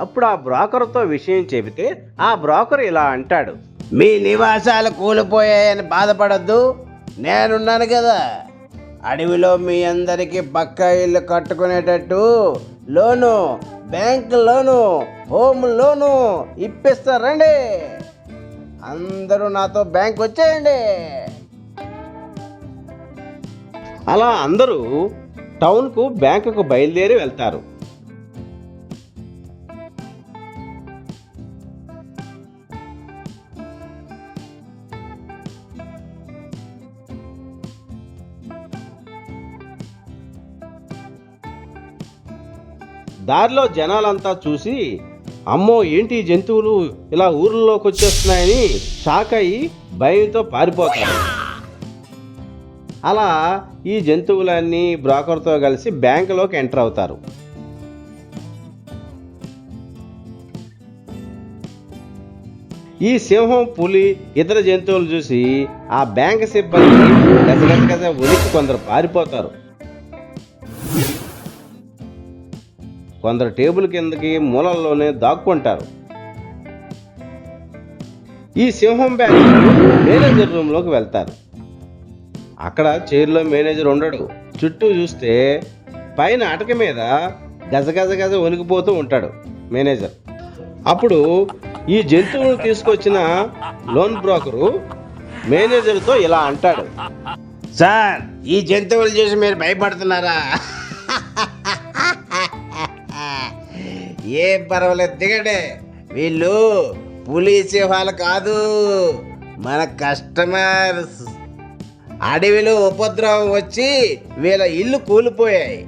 అప్పుడు ఆ బ్రోకర్తో విషయం చెబితే ఆ బ్రోకర్ ఇలా అంటాడు మీ నివాసాలు కూలిపోయాయని బాధపడద్దు నేనున్నాను కదా. అడవిలో మీ అందరికీ పక్కా ఇల్లు కట్టుకునేటట్టు లోను బ్యాంక్ లోను హోమ్ లోను ఇప్పిస్తారండి అందరూ నాతో బ్యాంక్ వచ్చేయండి. అలా అందరూ టౌన్కు బ్యాంకుకు బయలుదేరి వెళ్తారు. దారిలో జనాలంతా చూసి అమ్మో ఏంటి జంతువులు ఇలా ఊర్లోకి వచ్చేస్తున్నాయని షాక్ అయ్యి భయంతో పారిపోతారు. అలా ఈ జంతువులన్నీ బ్రోకర్తో కలిసి బ్యాంకులోకి ఎంటర్ అవుతారు. ఈ సింహం పులి ఇతర జంతువులు చూసి ఆ బ్యాంక్ సిబ్బంది గజగజగజ ఉనికి కొందరు పారిపోతారు. కొందరు టేబుల్ కిందకి మూలల్లోనే దాక్కుంటారు. ఈ సింహం బ్యాంక్ మేనేజర్ రూమ్లోకి వెళ్తారు. అక్కడ చైర్లో మేనేజర్ ఉండడు. చుట్టూ చూస్తే పైన అటక మీద గజగజ గజ వణికిపోతూ ఉంటాడు మేనేజర్. అప్పుడు ఈ జంతువును తీసుకొచ్చిన లోన్ బ్రోకరు మేనేజర్తో ఇలా అంటాడు. సార్ ఈ జంతువులు చూసి మీరు భయపడుతున్నారా? ఏం పర్వాలేదు దిగండి. వీళ్ళు పులి వాళ్ళు కాదు మన కస్టమర్స్ అడవిలో ఉపద్రవం వచ్చి వీళ్ళ ఇల్లు కూలిపోయాయి.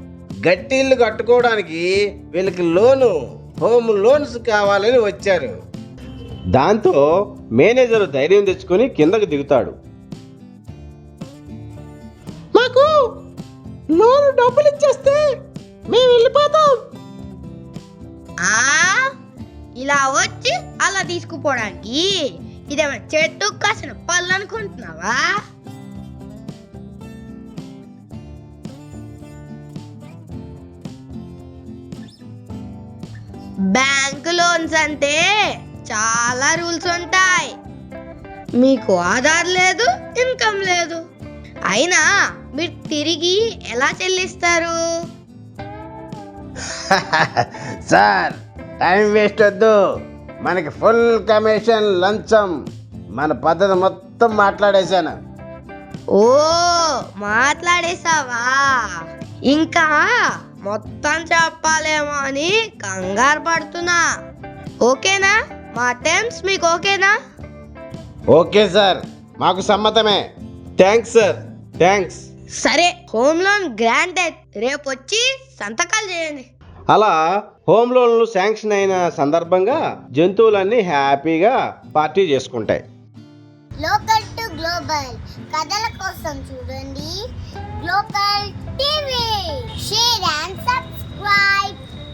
గట్టి ఇల్లు కట్టుకోవడానికి వీళ్ళకి లోను హోమ్ లోన్స్ కావాలని వచ్చారు. దాంతో మేనేజర్ ధైర్యం తెచ్చుకొని కిందకు దిగుతాడు. మాకు లోన్ డబ్బులు ఇచ్చేస్తే మేము వెళ్ళిపోతాం. ఇలా వచ్చి అలా తీసుకుపోవడానికి ఇదేమైనా చెట్టు కాసిన పళ్ళు అనుకుంటున్నావా? బ్యాంక్ లోన్స్ అంటే చాలా రూల్స్ ఉంటాయి. మీకు ఆధార్ లేదు ఇన్కమ్ లేదు. అయినా మీరు తిరిగి ఎలా చెల్లిస్తారు? సార్ టైం వేస్ట్ వద్దు. మనకి ఫుల్ కమిషన్ లంచం. మన పద్ధతి మొత్తం మాట్లాడేశాను. ఓ మాట్లాడేసావా ఇంకా మొత్తం చెప్పాలేమో అని కంగారు పడుతున్నా. ఓకేనా? మా టైమ్స్ మీకు ఓకేనా? ఓకే సార్ మాకు సమ్మతమే. థ్యాంక్స్ సార్ థ్యాంక్స్ సరే హోమ్ లోన్ గ్రాంటెడ్. రేపు వచ్చి సంతకాలు చేయండి. అలా హోమ్ లోన్లు శాంక్షన్ అయిన సందర్భంగా జంతువులన్నీ హ్యాపీగా పార్టీ చేసుకుంటాయి. లోకల్ టు గ్లోబల్ కథల కోసం చూడండి. Global TV. Share and subscribe